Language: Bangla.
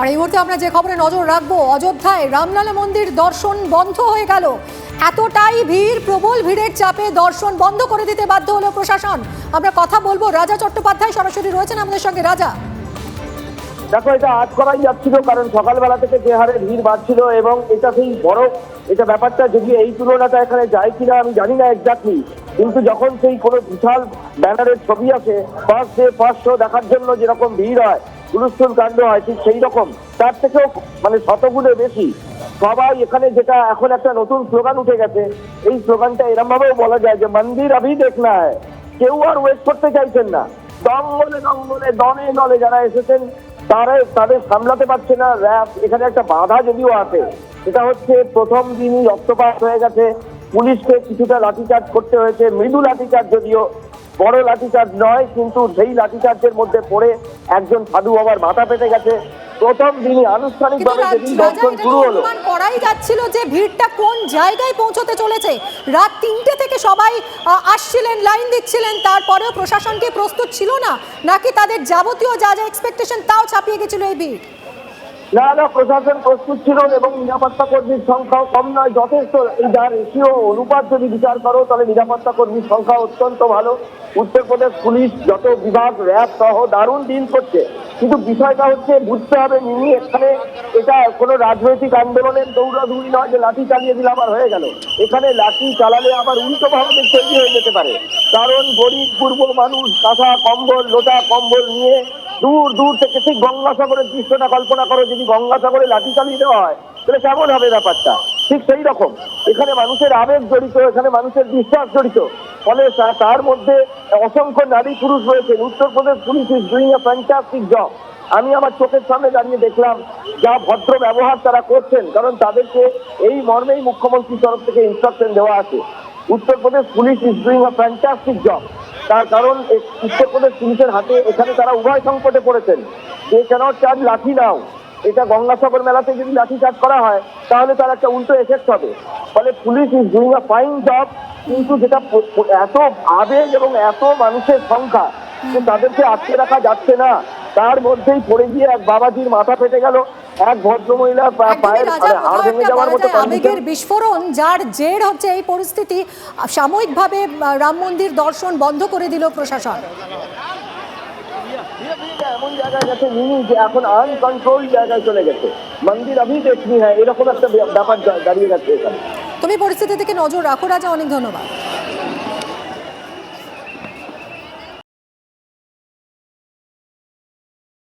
আর এই মুহূর্তে আমরা যে খবরে নজর রাখব, অযোধ্যায় রামলালা মন্দির দর্শন বন্ধ হয়ে গেল। এতটাই ভিড়, প্রবল ভিড়ের চাপে দর্শন বন্ধ করে দিতে বাধ্য হলো প্রশাসন। আমরা কথা বলব রাজা চট্টোপাধ্যায়, সরাসরি রয়েছেন আমাদের সঙ্গে। রাজা। দেখো, এটা আজ করাই যাচ্ছিল, কারণ সকালবেলা থেকে যে হারে ভিড় বাড়ছিল এবং এটা সেই বড়, এটা ব্যাপারটা যদি এই তুলনাটা এখানে যায় কিনা আমি জানি না এক্স্যাক্টলি কিন্তু যখন সেই কোনো বিশাল ব্যানারের ছবি আসে ফার্স্ট ডে ফার্স্ট শো দেখার জন্য যেরকম ভিড় হয় হুলস্থুল কাণ্ড হয় ঠিক সেই রকম। তার থেকেও মানে শতগুণে বেশি। সবাই এখানে যেটা এখন একটা নতুন স্লোগান উঠে গেছে, এই স্লোগানটা এরম ভাবেও বলা যায় যে মন্দির আভি দেখনা হয় কেউ আর ওয়েট করতে চাইছেন না। দঙ্গলে দঙ্গলে দনে দলে যারা এসেছেন, তারা তাদের সামলাতে পারছে না, র্যাব, এখানে একটা বাধা যদিও আছে। সেটা হচ্ছে প্রথম দিনই রক্তপাত হয়ে গেছে, পুলিশকে কিছুটা লাঠিচার্জ করতে হয়েছে, মৃদু লাঠিচার্জ যদিও বড় লাঠিচার্জ নয় কিন্তু সেই লাঠিচার্জের মধ্যে পড়ে একজন সাধু বাবার মাথা পেতে গেছে। প্রথম দিনই আনুষ্ঠানিকভাবে যেদিন দর্শন শুরু হলো। করাই যাচ্ছিল যে ভিড়টা কোন জায়গায় পৌঁছতে চলেছে। রাত তিনটে থেকে সবাই আসছিলেন লাইন দিচ্ছিলেন তারপরেও প্রশাসনকে প্রস্তুত ছিল না নাকি তাদের যাবতীয় যা যা এক্সপেকটেশন তাও ছাপিয়ে গেছিল এই ভিড়? না না, প্রশাসন প্রস্তুত ছিল এবং নিরাপত্তা কর্মীর সংখ্যাও কম নয়, যথেষ্ট। এই যা রেশিও অনুপাত যদি বিচার করো, তাহলে নিরাপত্তা কর্মীর সংখ্যা অত্যন্ত ভালো। উত্তরপ্রদেশ পুলিশ যত বিভাগ, র্যাব সহ দারুণ দিন করছে। কিন্তু বিষয়টা হচ্ছে বুঝতে হবে নিনি এখানে এটা কোনো রাজনৈতিক আন্দোলনের দৌড়াদৌড়ি নয় যে লাঠি চালিয়ে দিলে আবার হয়ে গেল। এখানে লাঠি চালালে আবার উল্টো ভাবে তৈরি হয়ে যেতে পারে। কারণ গরিব পূর্ব মানুষ কাঁথা কম্বল, লোটা কম্বল নিয়ে দূর দূর থেকে ঠিক গঙ্গাসাগরের দৃশ্যটা কল্পনা করো, যদি গঙ্গাসাগরে লাঠি চালিয়ে দেওয়া হয়, তাহলে কেমন হবে ব্যাপারটা? ঠিক সেই রকম। এখানে মানুষের আবেগ জড়িত, এখানে মানুষের বিশ্বাস জড়িত। ফলে তার মধ্যে অসংখ্য নারী পুরুষ রয়েছেন। Uttar Pradesh police is doing a fantastic job আমি আমার চোখের সামনে দাঁড়িয়ে দেখলাম যা ভদ্র ব্যবহার তারা করছেন, কারণ তাদেরকে এই মর্মেই মুখ্যমন্ত্রীর তরফ থেকে ইনস্ট্রাকশন দেওয়া আছে। Uttar Pradesh police is doing a fantastic job তার কারণ, এ- উত্তরপ্রদেশ পুলিশের হাতে এখানে তারা উভয় সংকটে পড়েছেন। যে কেন চার্জ লাঠি নাও। এটা গঙ্গাসাগর মেলাতে যদি লাঠি চার্জ করা হয় তাহলে তার একটা উল্টো এফেক্ট হবে। ফলে police is doing a fine job কিন্তু যেটা এত আবেগ এবং এত মানুষের সংখ্যা যে তাদেরকে আটকে রাখা যাচ্ছে না। তার মধ্যেই পড়ে গিয়ে এক বাবাজির মাথা ফেটে গেল। এক ভদ্রমহিলার পায়ের মানে হাড় ভেঙে যাওয়ার মতো আবেগের বিস্ফোরণ যার জের হচ্ছে এই পরিস্থিতি। সাময়িকভাবে রাম মন্দির দর্শন বন্ধ করে দিল প্রশাসন। এমন জায়গায় গেছে মিনি যে এখন আনকন্ট্রোল জায়গায় চলে গেছে। মন্দির আমি দেখনি হ্যাঁ এরকম একটা ব্যাপার দাঁড়িয়ে গেছে এখানে। তুমি পরিস্থিতি থেকে নজর রাখো, রাজা, অনেক ধন্যবাদ।